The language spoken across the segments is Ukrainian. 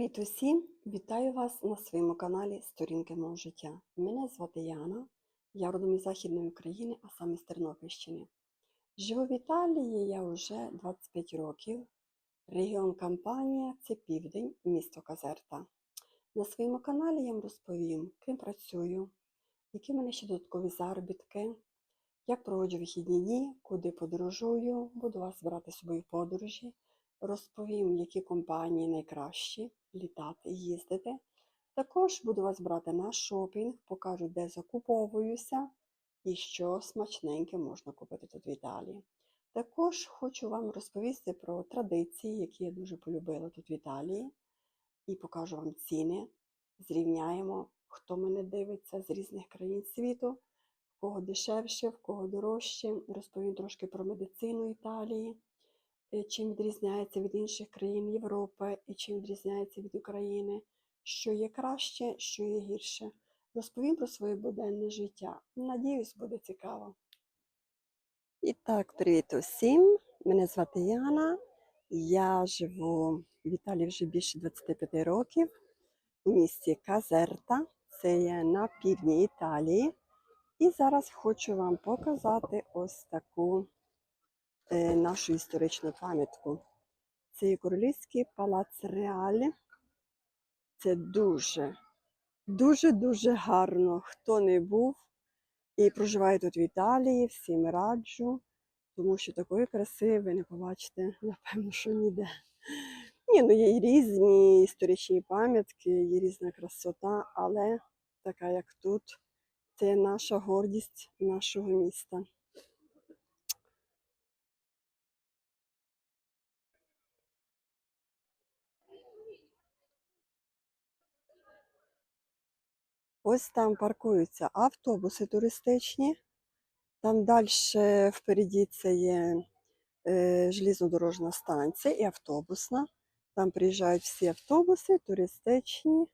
Привіт усім! Вітаю вас на своєму каналі Сторінки мого життя. Мене звати Яна, я родом із Західної України, а саме з Тернопільщини. Живу в Італії я вже 25 років. Регіон Кампанія це південь, місто Казерта. На своєму каналі я вам розповім, ким працюю, які в мене ще додаткові заробітки, як проводжу вихідні дні, куди подорожую, буду вас брати з собою подорожі. Розповім, які компанії найкращі літати, і їздити. Також буду вас брати на шопінг, покажу, де закуповуюся і що смачненьке можна купити тут в Італії. Також хочу вам розповісти про традиції, які я дуже полюбила тут в Італії, і покажу вам ціни. Зрівняємо, хто мене дивиться з різних країн світу, в кого дешевше, в кого дорожче. Розповім трошки про медицину Італії чим відрізняється від інших країн Європи і чим відрізняється від України, що є краще, що є гірше. Розповім про своє буденне життя. Надіюсь, буде цікаво. І так, привіт усім! Мене звати Яна. Я живу в Італії вже більше 25 років у місті Казерта. Це є на півдні Італії. І зараз хочу вам показати ось таку е, нашу історичну пам'ятку. Це є Королівський палац Реалі. Це дуже, дуже-дуже гарно. Хто не був і проживає тут в Італії, всім раджу, тому що такої краси ви не побачите, напевно, що ніде. Ні, ну є і різні історичні пам'ятки, є різна красота, але така, як тут, це наша гордість нашого міста. Ось там паркуються автобуси туристичні. Там далі впереді це є е, железнодорожна станція і автобусна. Там приїжджають всі автобуси туристичні.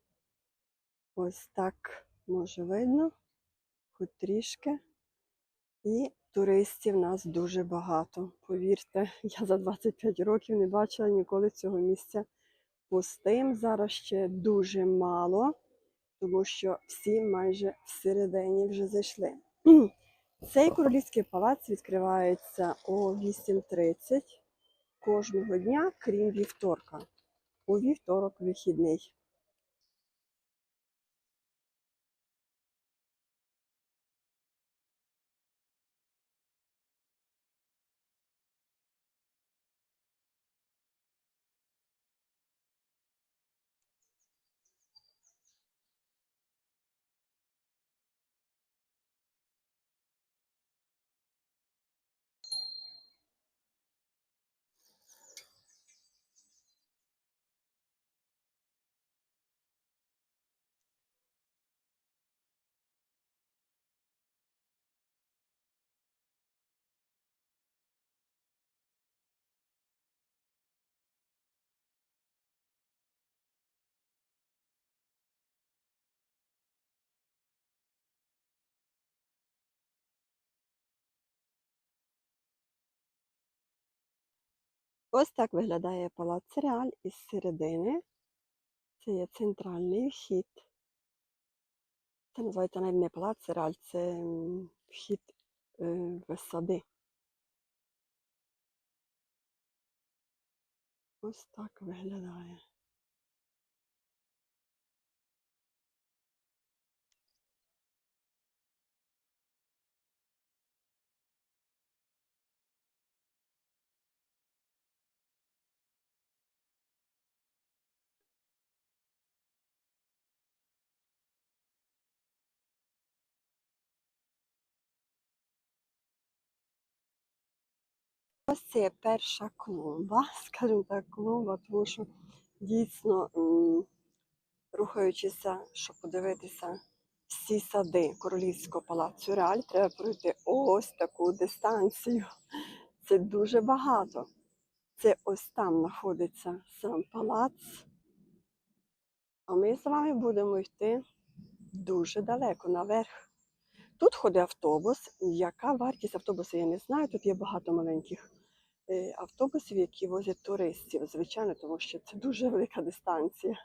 Ось так може видно, хоч трішки. І туристів нас дуже багато. Повірте, я за 25 років не бачила ніколи цього місця пустим. Зараз ще дуже мало тому що всі майже всередині вже зайшли. Цей королівський палац відкривається о 8.30 кожного дня, крім вівторка. У вівторок вихідний. Ось так виглядає палац Реаль із середини. Це є центральний вхід. Це називається навіть не палац Реаль, це вхід е, в сади. Ось так виглядає. Ось це перша клумба, скажімо так, клумба, тому що дійсно, рухаючися, щоб подивитися всі сади Королівського палацу Реаль, треба пройти ось таку дистанцію. Це дуже багато. Це ось там знаходиться сам палац. А ми з вами будемо йти дуже далеко наверх. Тут ходить автобус. Яка вартість автобусу, я не знаю. Тут є багато маленьких е, автобусів, які возять туристів, звичайно, тому що це дуже велика дистанція.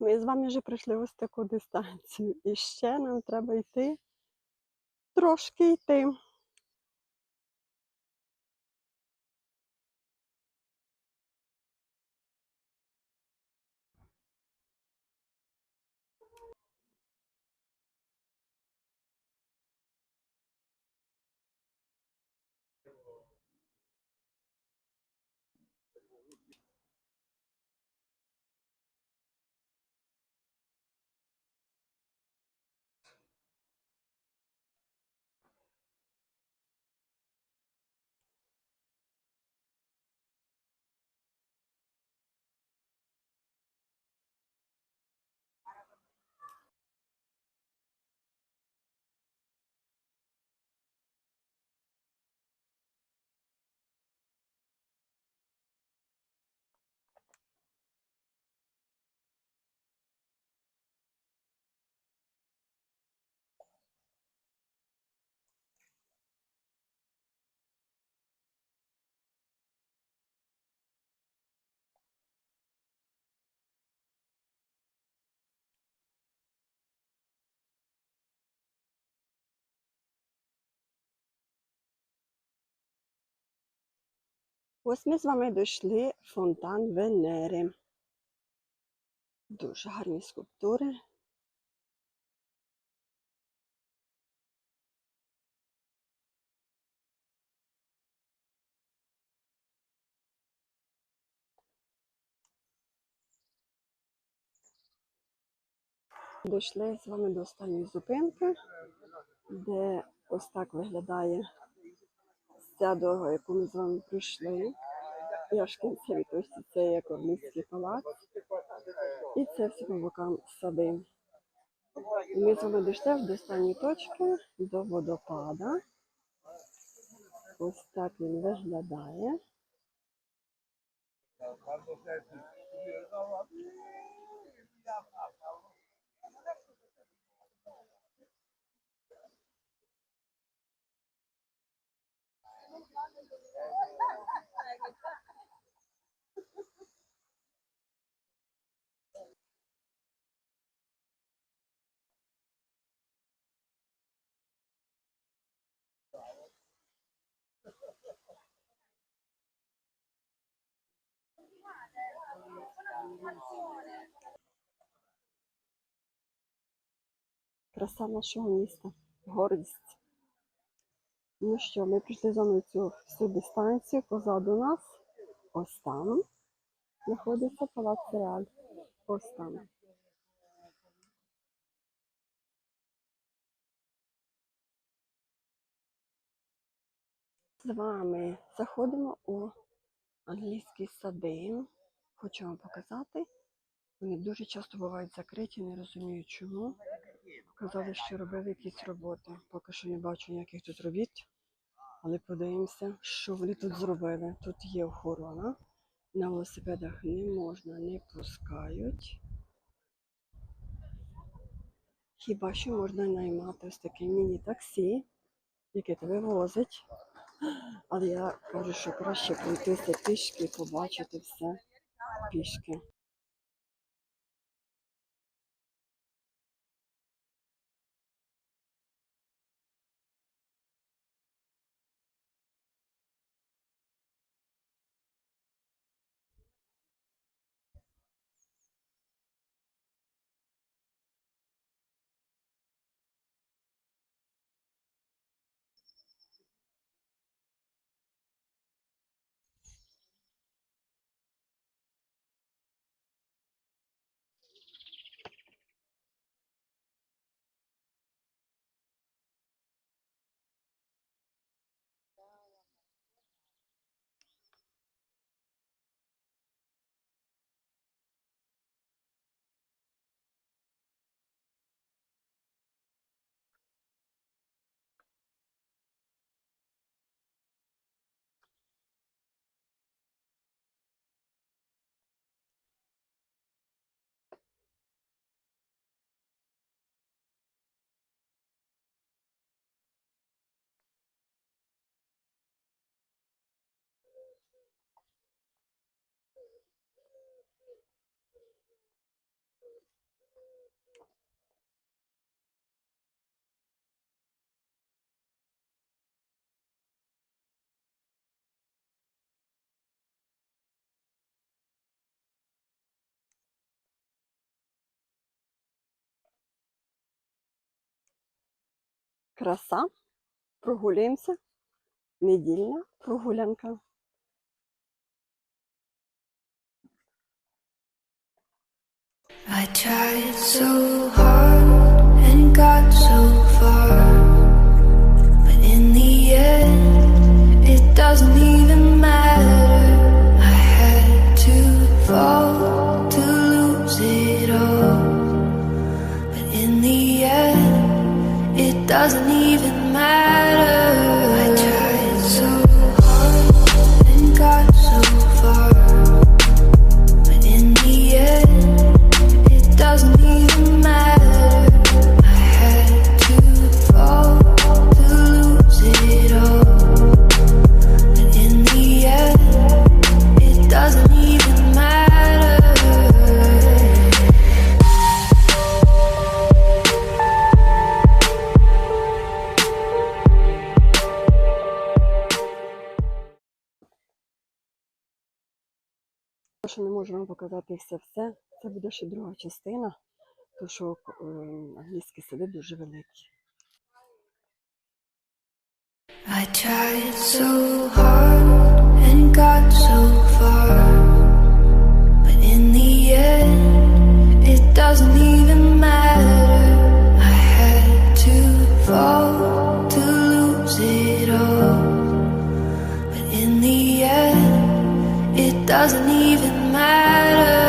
Ми з вами вже пройшли ось таку дистанцію. І ще нам треба йти, трошки йти. Ось ми з вами дійшли фонтан Венери. Дуже гарні скульптури. Дійшли з вами до останньої зупинки, де ось так виглядає ця дорога, яку ми з вами пройшли. І аж в кінцевій це є Корницький палац. І це всі по бокам сади. І ми з вами дійшли до останньої точки, до водопада. Ось так він виглядає. Краса нашого міста, гордість. Ну що, ми прийшли за мною цю всю дистанцію. Позаду нас, ось там, знаходиться палац Реаль. Ось там. З вами заходимо у англійські сади. Хочу вам показати. Вони дуже часто бувають закриті, не розумію чому. Казали, що робили якісь роботи. Поки що не бачу ніяких тут робіт. Але подивимося, що вони тут зробили. Тут є охорона. На велосипедах не можна, не пускають. Хіба що можна наймати ось таке міні-таксі, яке тебе возить. Але я кажу, що краще пройтися пішки побачити все пішки. Краса. Прогулюємося. Недільна прогулянка. I tried so hard Те, що не можу вам показати все все, це буде ще друга частина, тому що е, англійські сади дуже великі. I tried so hard and got so far. But in the end, it doesn't even matter. I had to fall to lose it all. But in the doesn't even matter.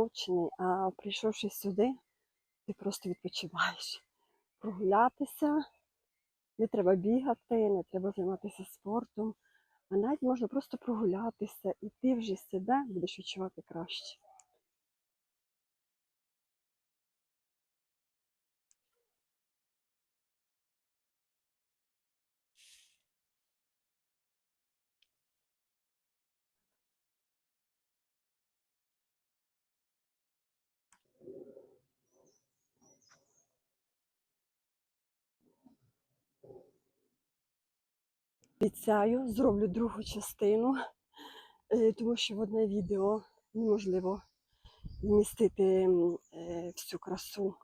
Змучений, а прийшовши сюди, ти просто відпочиваєш. Прогулятися, не треба бігати, не треба займатися спортом, а навіть можна просто прогулятися, і ти вже себе будеш відчувати краще. Обіцяю, зроблю другу частину, е, тому що в одне відео неможливо вмістити е, всю красу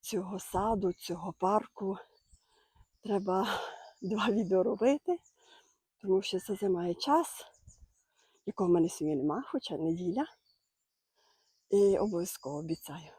цього саду, цього парку. Треба два відео робити, тому що це займає час, якого в мене сьогодні нема, хоча неділя. І обов'язково обіцяю.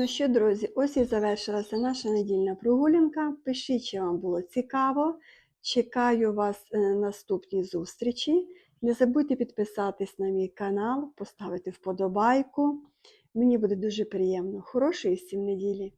Ну що, друзі, ось і завершилася наша недільна прогулянка. Пишіть, чи вам було цікаво. Чекаю вас е, на наступній зустрічі. Не забудьте підписатись на мій канал, поставити вподобайку. Мені буде дуже приємно. Хорошої всім неділі!